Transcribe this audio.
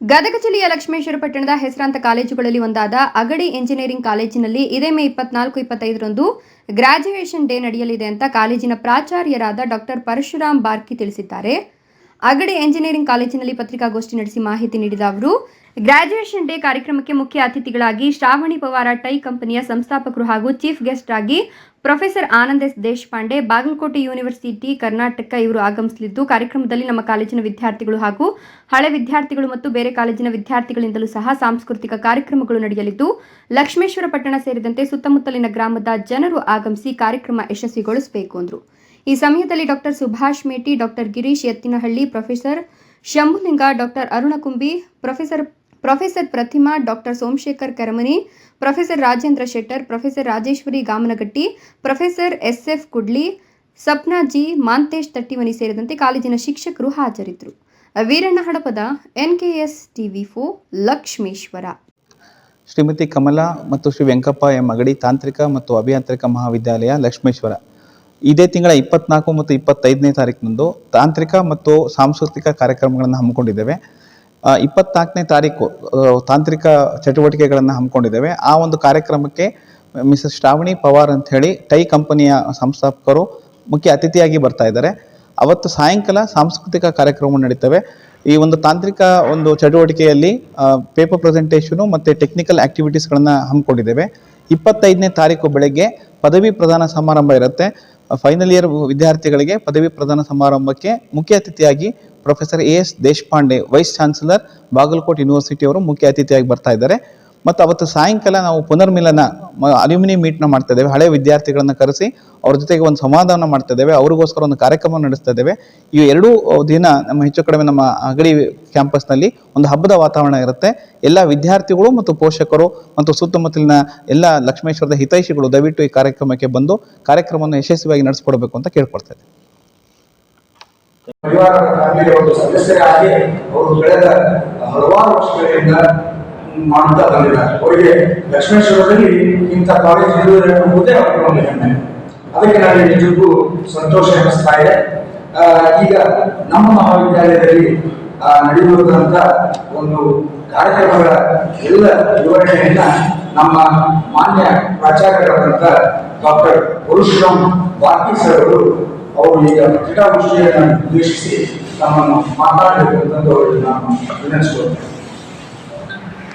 ಗದಗ ಜಿಲ್ಲೆಯ ಲಕ್ಷ್ಮೇಶ್ವರ ಪಟ್ಟಣದ ಹೆಸರಾಂತ ಕಾಲೇಜುಗಳಲ್ಲಿ ಒಂದಾದ ಅಗಡಿ ಎಂಜಿನಿಯರಿಂಗ್ ಕಾಲೇಜಿನಲ್ಲಿ ಇದೇ ಮೇ ಇಪ್ಪತ್ನಾಲ್ಕು, ಇಪ್ಪತ್ತೈದರಂದು ಗ್ರಾಜ್ಯುಯೇಷನ್ ಡೇ ನಡೆಯಲಿದೆ ಅಂತ ಕಾಲೇಜಿನ ಪ್ರಾಚಾರ್ಯರಾದ ಡಾಕ್ಟರ್ ಪರಶುರಾಮ್ ಬಾರ್ಕಿ ತಿಳಿಸಿದ್ದಾರೆ. ಅಗಡಿ ಎಂಜಿನಿಯರಿಂಗ್ ಕಾಲೇಜಿನಲ್ಲಿ ಪತ್ರಿಕಾಗೋಷ್ಠಿ ನಡೆಸಿ ಮಾಹಿತಿ ನೀಡಿದ ಅವರು ಗ್ರಾಜ್ಯುಯೇಷನ್ ಡೇ ಕಾರ್ಯಕ್ರಮಕ್ಕೆ ಮುಖ್ಯ ಅತಿಥಿಗಳಾಗಿ ಶ್ರಾವಣಿ ಪವಾರ ಟೈ ಕಂಪನಿಯ ಸಂಸ್ಥಾಪಕರು ಹಾಗೂ ಚೀಫ್ ಗೆಸ್ಟ್ ಆಗಿ professor Anand S Deshpande, Bagalkote university, Karnataka ಇವರು ಆಗಮಿಸಲಿದ್ದು, ಕಾರ್ಯಕ್ರಮದಲ್ಲಿ ನಮ್ಮ ಕಾಲೇಜಿನ ವಿದ್ಯಾರ್ಥಿಗಳು ಹಾಗೂ ಹಳೆ ವಿದ್ಯಾರ್ಥಿಗಳು ಮತ್ತು ಬೇರೆ ಕಾಲೇಜಿನ ವಿದ್ಯಾರ್ಥಿಗಳಿಂದಲೂ ಸಹ ಸಾಂಸ್ಕೃತಿಕ ಕಾರ್ಯಕ್ರಮಗಳು ನಡೆಯಲಿದ್ದು, ಲಕ್ಷ್ಮೇಶ್ವರ ಪಟ್ಟಣ ಸೇರಿದಂತೆ ಸುತ್ತಮುತ್ತಲಿನ ಗ್ರಾಮದ ಜನರು ಆಗಮಿಸಿ ಕಾರ್ಯಕ್ರಮ ಯಶಸ್ವಿಗೊಳಿಸಬೇಕು, ಅಂದರು. ಈ ಸಮಯದಲ್ಲಿ doctor Subhash Meti, doctor Girish Ettinahalli professor Shambhulinga, doctor Arunakumbi professor professor Pratima, doctor Somashekhar Karamani, professor Rajendra Shettar, professor Rajeshwari Gamanagatti, professor S F Kudli, Sapna G, Mantesh Tattimani ಸೇರಿದಂತೆ ಕಾಲೇಜಿನ ಶಿಕ್ಷಕರು ಹಾಜರಿದ್ದರು. ವೀರಣ್ಣ ಹಡಪದ ಎನ್ಕೆಎಸ್ ಟಿವಿ ಫೋ ಲಕ್ಷ್ಮೇಶ್ವರ. ಶ್ರೀಮತಿ ಕಮಲಾ ಮತ್ತು Shri Venkappa M ಮಗಡಿ ತಾಂತ್ರಿಕ ಮತ್ತು ಅಭಿಯಾಂತ್ರಿಕ ಮಹಾವಿದ್ಯಾಲಯ ಲಕ್ಷ್ಮೇಶ್ವರ. ಇದೇ ತಿಂಗಳ ಇಪ್ಪತ್ನಾಲ್ಕು ಮತ್ತು ಇಪ್ಪತ್ತೈದನೇ ತಾರೀಕಿನಂದು ತಾಂತ್ರಿಕ ಮತ್ತು ಸಾಂಸ್ಕೃತಿಕ ಕಾರ್ಯಕ್ರಮಗಳನ್ನು ಹಮ್ಮಿಕೊಂಡಿದ್ದೇವೆ. ಇಪ್ಪತ್ನಾಲ್ಕನೇ ತಾರೀಕು ತಾಂತ್ರಿಕ ಚಟುವಟಿಕೆಗಳನ್ನು ಹಮ್ಮಿಕೊಂಡಿದ್ದೇವೆ. ಆ ಒಂದು ಕಾರ್ಯಕ್ರಮಕ್ಕೆ ಮಿಸಸ್ ಶ್ರಾವಣಿ ಪವಾರ್ ಅಂತ ಹೇಳಿ ಟೈ ಕಂಪನಿಯ ಸಂಸ್ಥಾಪಕರು ಮುಖ್ಯ ಅತಿಥಿಯಾಗಿ ಬರ್ತಾ ಇದ್ದಾರೆ. ಅವತ್ತು ಸಾಯಂಕಾಲ ಸಾಂಸ್ಕೃತಿಕ ಕಾರ್ಯಕ್ರಮ ನಡೀತವೆ. ಈ ಒಂದು ತಾಂತ್ರಿಕ ಒಂದು ಚಟುವಟಿಕೆಯಲ್ಲಿ ಪೇಪರ್ ಪ್ರೆಸೆಂಟೇಷನು ಮತ್ತು ಟೆಕ್ನಿಕಲ್ ಆ್ಯಕ್ಟಿವಿಟೀಸ್ಗಳನ್ನು ಹಮ್ಮಿಕೊಂಡಿದ್ದೇವೆ. ಇಪ್ಪತ್ತೈದನೇ ತಾರೀಕು ಬೆಳಗ್ಗೆ ಪದವಿ ಪ್ರದಾನ ಸಮಾರಂಭ ಇರುತ್ತೆ. ಫೈನಲ್ ಇಯರ್ ವಿದ್ಯಾರ್ಥಿಗಳಿಗೆ ಪದವಿ ಪ್ರದಾನ ಸಮಾರಂಭಕ್ಕೆ ಮುಖ್ಯ ಅತಿಥಿಯಾಗಿ professor A S Deshpande, vice chancellor Bagalkote university ಅವರು ಮುಖ್ಯ ಅತಿಥಿಯಾಗಿ ಬರ್ತಾ ಇದ್ದಾರೆ. ಮತ್ತು ಅವತ್ತು ಸಾಯಂಕಾಲ ನಾವು ಪುನರ್ಮಿಲನ ಅಲ್ಯೂಮಿನಿ ಮೀಟ್ನ ಮಾಡ್ತಾ ಇದ್ದೇವೆ. ಹಳೆ ವಿದ್ಯಾರ್ಥಿಗಳನ್ನು ಕರೆಸಿ ಅವ್ರ ಜೊತೆಗೆ ಒಂದು ಸಮಾಧಾನ ಮಾಡ್ತಾ ಇದ್ದೇವೆ. ಅವ್ರಿಗೋಸ್ಕರ ಒಂದು ಕಾರ್ಯಕ್ರಮ ನಡೆಸ್ತಾ ಇದ್ದೇವೆ. ಈ ಎರಡೂ ದಿನ ನಮ್ಮ ಹೆಚ್ಚು ಕಡಿಮೆ ನಮ್ಮ ಅಗಡಿ ಕ್ಯಾಂಪಸ್ನಲ್ಲಿ ಒಂದು ಹಬ್ಬದ ವಾತಾವರಣ ಇರುತ್ತೆ. ಎಲ್ಲ ವಿದ್ಯಾರ್ಥಿಗಳು ಮತ್ತು ಪೋಷಕರು ಮತ್ತು ಸುತ್ತಮುತ್ತಲಿನ ಎಲ್ಲ ಲಕ್ಷ್ಮೇಶ್ವರದ ಹಿತೈಷಿಗಳು ದಯವಿಟ್ಟು ಈ ಕಾರ್ಯಕ್ರಮಕ್ಕೆ ಬಂದು ಕಾರ್ಯಕ್ರಮವನ್ನು ಯಶಸ್ವಿಯಾಗಿ ನಡೆಸ್ಕೊಡ್ಬೇಕು ಅಂತ ಕೇಳ್ಕೊಳ್ತಾ ಇದ್ದೇವೆ. ಪರಿವಾರ ಫ್ಯಾಮಿಲಿಯ ಒಂದು ಸದಸ್ಯರಾಗಿ ಅವರು ಕಳೆದ ಹಲವಾರು ವರ್ಷಗಳಿಂದ ಮಾಡುತ್ತಾ ಬಂದಿದ್ದಾರೆ. ಅವರಿಗೆ ಲಕ್ಷ್ಮೇಶ್ವರದಲ್ಲಿ ಇಂಥ ಕಾಲೇಜ್ ಇರುವುದೇ ಅವರಿಗೆ ಒಂದು ಹೆಮ್ಮೆ. ಅದಕ್ಕೆ ನನಗೆ ನಿಜಕ್ಕೂ ಸಂತೋಷ ಎನಿಸ್ತಾ ಇದೆ. ಈಗ ನಮ್ಮ ಮಹಾವಿದ್ಯಾಲಯದಲ್ಲಿ ನಡೆಯುವಂತ ಒಂದು ಕಾರ್ಯಕ್ರಮಗಳ ಎಲ್ಲ ವಿವರಣೆಯನ್ನ ನಮ್ಮ ಮಾನ್ಯ ಪ್ರಾಚಾರ್ಯರಾದಂಥ ಡಾಕ್ಟರ್ ಪರಶುರಾಮ್ ವಾಕಿ ಸರ್ ಅವರು ಅವರು ಈಗ ವಿಷಯವನ್ನು ಉದ್ದೇಶಿಸಿ ತಮ್ಮನ್ನು ಮಾತನಾಡಬೇಕು ಅಂತ ಅವರಿಗೆ ನಾನು ವಿನಂತಿಸುತ್ತೇನೆ